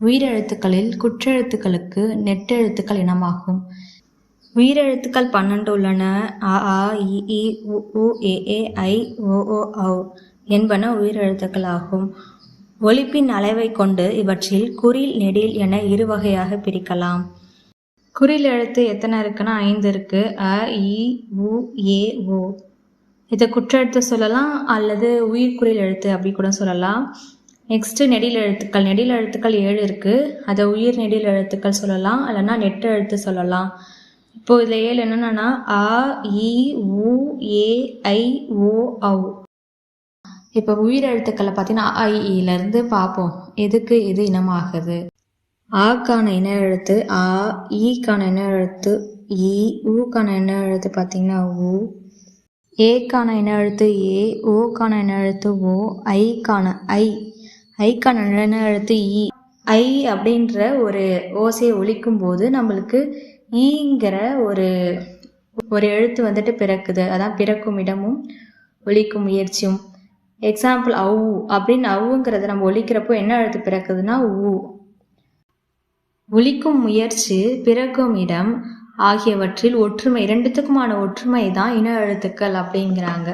உயிரெழுத்துக்களில் குற்றெழுத்துக்களுக்கு நெட்டெழுத்துக்கள் இனமாகும். உயிரெழுத்துக்கள் பன்னெண்டு உள்ளன. அ ஆ இ உ உ ஏ ஏ ஐ ஓ ஓ ஔ என்பன உயிரெழுத்துக்கள் ஆகும். ஒலிப்பின் அளவை கொண்டு இவற்றில் குறில் நெடில் என இரு வகையாக பிரிக்கலாம். குறில் எழுத்து எத்தனை இருக்குன்னா ஐந்து இருக்கு. அ இ உ ஏ ஓ. இதை குற்றெழுத்து சொல்லலாம் அல்லது உயிர்குறில் எழுத்து அப்படி கூட சொல்லலாம். நெக்ஸ்ட்டு நெடில் எழுத்துக்கள் நெடில் எழுத்துக்கள் ஏழு இருக்குது அதை உயிர் நெடில் எழுத்துக்கள் சொல்லலாம். இல்லைன்னா நெட்டு எழுத்து சொல்லலாம். இப்போ இதில் ஏழு என்னென்னா அ இ உ ஏ ஐ ஓ ஔ. இப்போ உயிர் எழுத்துக்களை பார்த்தீங்கன்னா அ இருந்து பார்ப்போம். எதுக்கு இது இனமாகுது? ஆக்கான இன எழுத்து ஆ ஈக்கான இன எழுத்து இ ஊக்கான இன எழுத்து பார்த்தீங்கன்னா ஊ ஏக்கான இன எழுத்து ஏ. ஓக்கான இன எழுத்து ஓ. ஐக்கான ஐ. ஐக்கான இன எழுத்து ஈ. ஐ அப்படின்ற ஒரு ஓசையை ஒழிக்கும் போது நம்மளுக்கு ஈங்கிற ஒரு ஒரு எழுத்து வந்துட்டு பிறக்குது. அதான் பிறக்கும் இடமும் ஒழிக்கும் முயற்சியும். எக்ஸாம்பிள் அவு அப்படின்னு அவுங்கிறத நம்ம ஒழிக்கிறப்போ என்ன எழுத்து பிறக்குதுன்னா ஊ ஒழிக்கும் முயற்சி பிறக்கும் இடம் ஆகியவற்றில் ஒற்றுமை இரண்டுத்துக்குமான ஒற்றுமை தான் இன எழுத்துக்கள் அப்படிங்கிறாங்க.